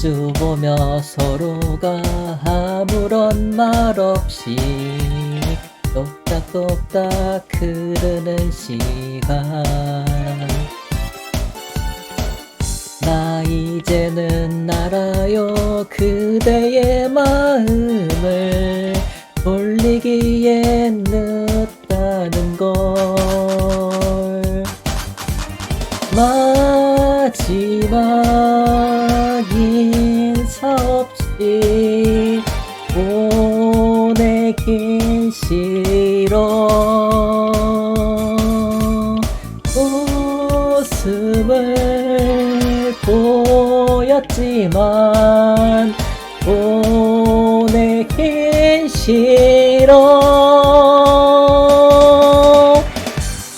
마주보며 서로가 아무런 말 없이 똑딱똑딱 흐르는 시간. 나 이제는 알아요 그대의 마음을. 돌리기엔 늦다는 걸. 마지막 싫어 웃음을 보였지만 보내긴 싫어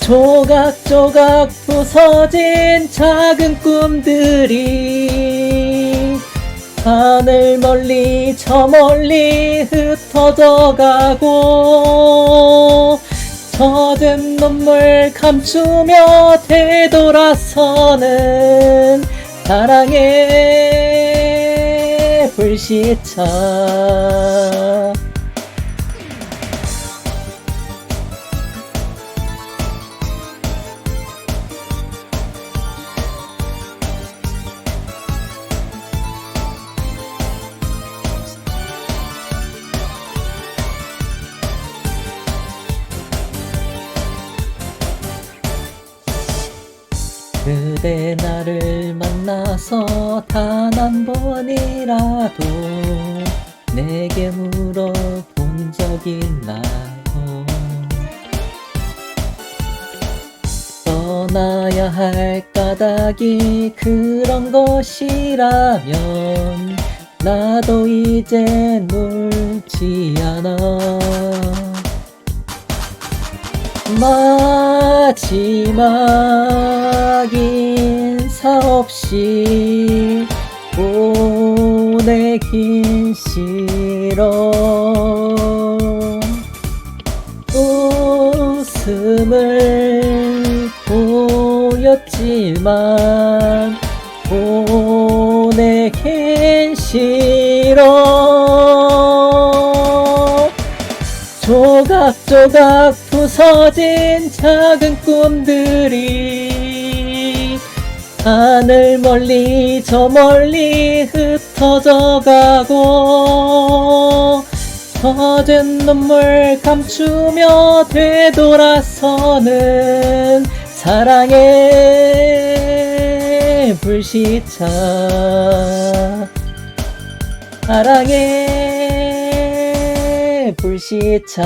조각조각 부서진 작은 꿈들이 하늘 멀리 저 멀리 흩어져 가고 젖은 눈물 감추며 되돌아서는 사랑의 불시착 단 한 번이라도 내게 물어본 적 있나요? 떠나야 할 까닭이 그런 것이라면 나도 이제 놀지 않아 마지막 인사 없이 보내긴 싫어. 웃음을 보였지만 보내긴 싫어. 조각조각 부서진 작은 꿈들이 하늘 멀리 저 멀리 흩어져 가고 젖은 눈물 감추며 되돌아서는 사랑의 불시착. 사랑의 불시착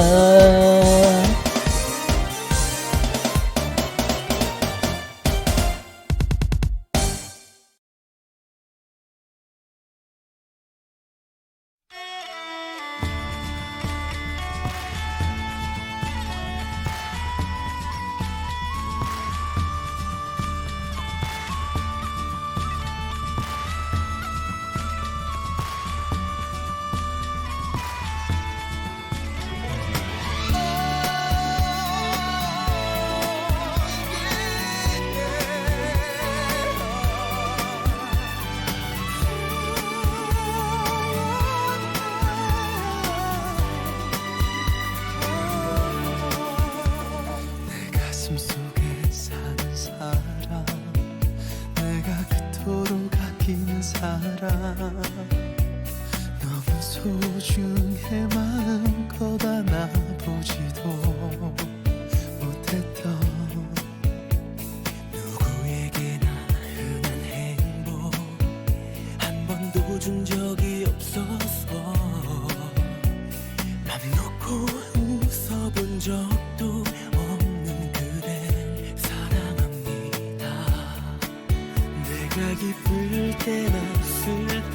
준 적이 없어서 맘 놓고 웃어본 적도 없는 그대 사랑합니다. 내가 기쁠 때나 슬